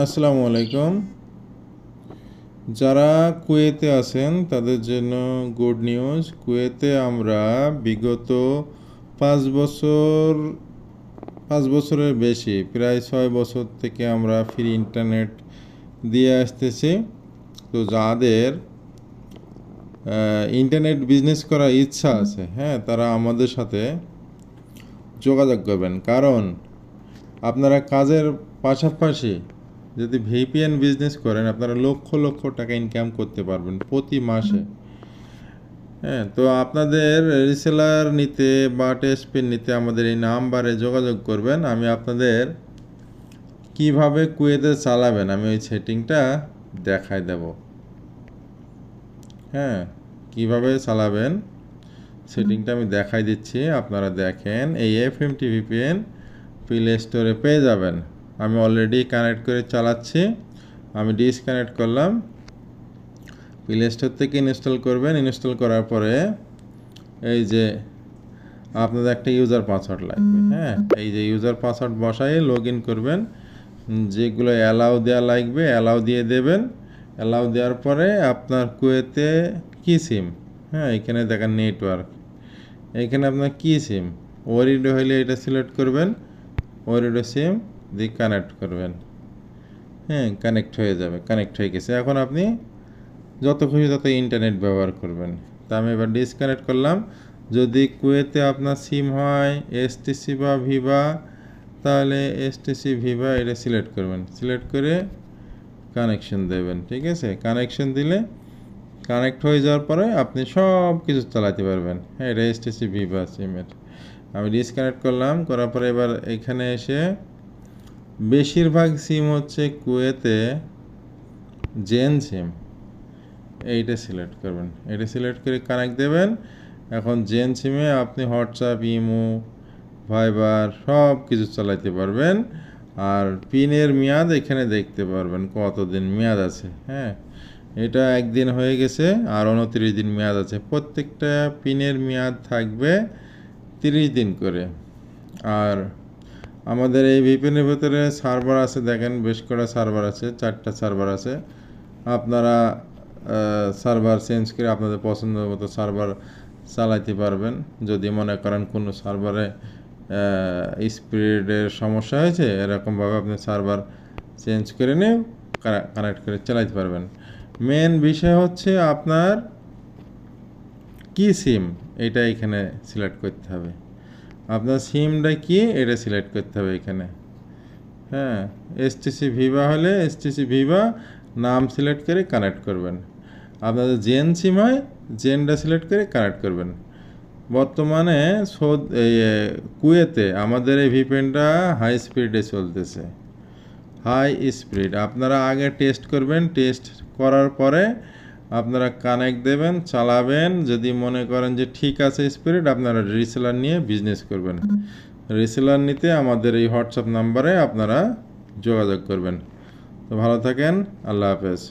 আসসালামু আলাইকুম। যারা কুয়েতে আছেন, তাদের জন্য গুড নিউজ। কুয়েতে আমরা বিগত পাঁচ বছর, পাঁচ বছরের বেশি, প্রায় ছয় বছর থেকে আমরা ফ্রি ইন্টারনেট দিয়ে আসতেছি। তো যাদের ইন্টারনেট বিজনেস করার ইচ্ছা আছে হ্যাঁ তারা আমাদের সাথে যোগাযোগ করবেন। কারণ আপনারা কাজের পাশাপাশি যদি ভিপিএন বিজনেস করেন, আপনারা লক্ষ লক্ষ টাকা ইনকাম করতে পারবেন প্রতি মাসে। হ্যাঁ তো আপনাদের রিসেলার নিতে বা টেস্টপেন নিতে আমাদের এই নাম্বারে যোগাযোগ করবেন। আমি আপনাদের কীভাবে কুয়েতে চালাবেন, আমি ওই সেটিংটা দেখাই দেব। হ্যাঁ কীভাবে চালাবেন সেটিংটা আমি দেখাই দিচ্ছি। আপনারা দেখেন, এই এফ এম টিভিপিএন প্লে স্টোরে পেয়ে যাবেন। আমি অলরেডি কানেক্ট করে চালাচ্ছি। আমি ডিসকানেক্ট করলাম। প্লে স্টোর থেকে ইনস্টল করবেন। ইনস্টল করার পরে এই যে আপনাদের একটা ইউজার পাসওয়ার্ড লাগবে হ্যাঁ? এই যে ইউজার পাসওয়ার্ড বসাই লগ ইন করবেন। যেগুলো অ্যালাউ দেওয়া লাগবে অ্যালাউ দিয়ে দেবেন। অ্যালাউ দেওয়ার পরে আপনার কুয়েতে কী সিম হ্যাঁ এখানে দেখেন নেটওয়ার্ক এখানে আপনার কী সিম ওরিডো হইলে এটা সিলেক্ট করবেন। ওরিডো সিম দিয়ে কানেক্ট করবেন। হ্যাঁ কানেক্ট হয়ে যাবে কানেক্ট হয়ে গেছে। এখন আপনি যত খুশি তত ইন্টারনেট ব্যবহার করবেন। তা আমি এবার ডিসকানেক্ট করলাম। যদি কুয়েতে আপনার সিম হয় এসটিসি বা ভিভা তাহলে এসটিসি ভিভা এটা সিলেক্ট করবেন। সিলেক্ট করে কানেকশন দেবেন, ঠিক আছে? কানেকশন দিলে কানেক্ট হয়ে যাওয়ার পরে আপনি সব কিছু চালাতে পারবেন। হ্যাঁ এটা এসটিসি ভিভা সিমের আমি ডিসকানেক্ট করলাম, করার পরে এবার এখানে এসে বেশিরভাগ সিম হচ্ছে কুয়েতে জেন সিম। এইটা সিলেক্ট করবেন। এটা সিলেক্ট করে কানেক্ট দেবেন। এখন জেন সিমে আপনি হোয়াটসঅ্যাপ, ইমো, ভাইবার সব কিছু চালাইতে পারবেন। আর পিনের মেয়াদ এখানে দেখতে পারবেন কতদিন মেয়াদ আছে হ্যাঁ? এটা একদিন হয়ে গেছে আর উনত্রিশ দিন মেয়াদ আছে। প্রত্যেকটা পিনের মেয়াদ থাকবে তিরিশ দিন করে। আর আমাদের এই ভিপিএনের ভেতরে সার্ভার আছে, দেখেন বেশ কটা সার্ভার আছে, চারটা সার্ভার আছে। আপনারা সার্ভার চেঞ্জ করে আপনাদের পছন্দ মতো সার্ভার চালাইতে পারবেন। যদি মনে করেন কোনো সার্ভারে স্পিডের সমস্যা হয়েছে, এরকমভাবে আপনি সার্ভার চেঞ্জ করে নিয়ে কানেক্ট করে চালাইতে পারবেন। মেন বিষয় হচ্ছে আপনার কি সিম এটা এখানে সিলেক্ট করতে হবে। আপনার সিমটা কি? এটা সিলেক্ট করতে হবে এখানে। হ্যাঁ এসটিসি ভিভা হলে এসটিসি ভিভা নাম সিলেক্ট করে কানেক্ট করবেন। আপনাদের জেন সিম হয়, জেনটা সিলেক্ট করে কানেক্ট করবেন। বর্তমানে সৌদ কুয়েতে আমাদের এই ভিপেনটা হাই স্পিডে চলতেছে। High speed. আপনারা আগে টেস্ট করবেন। টেস্ট করার পরে আপনারা কানেক্ট দেবেন, চালাবেন। যদি মনে করেন যে ঠিক আছে স্পিরিট আপনারা রিসেলার নিয়ে বিজনেস করবেন। রিসেলার নিতে আমাদের এই হোয়াটসঅ্যাপ নাম্বারে আপনারা যোগাযোগ করবেন। তো ভালো থাকেন, আল্লাহ হাফেজ।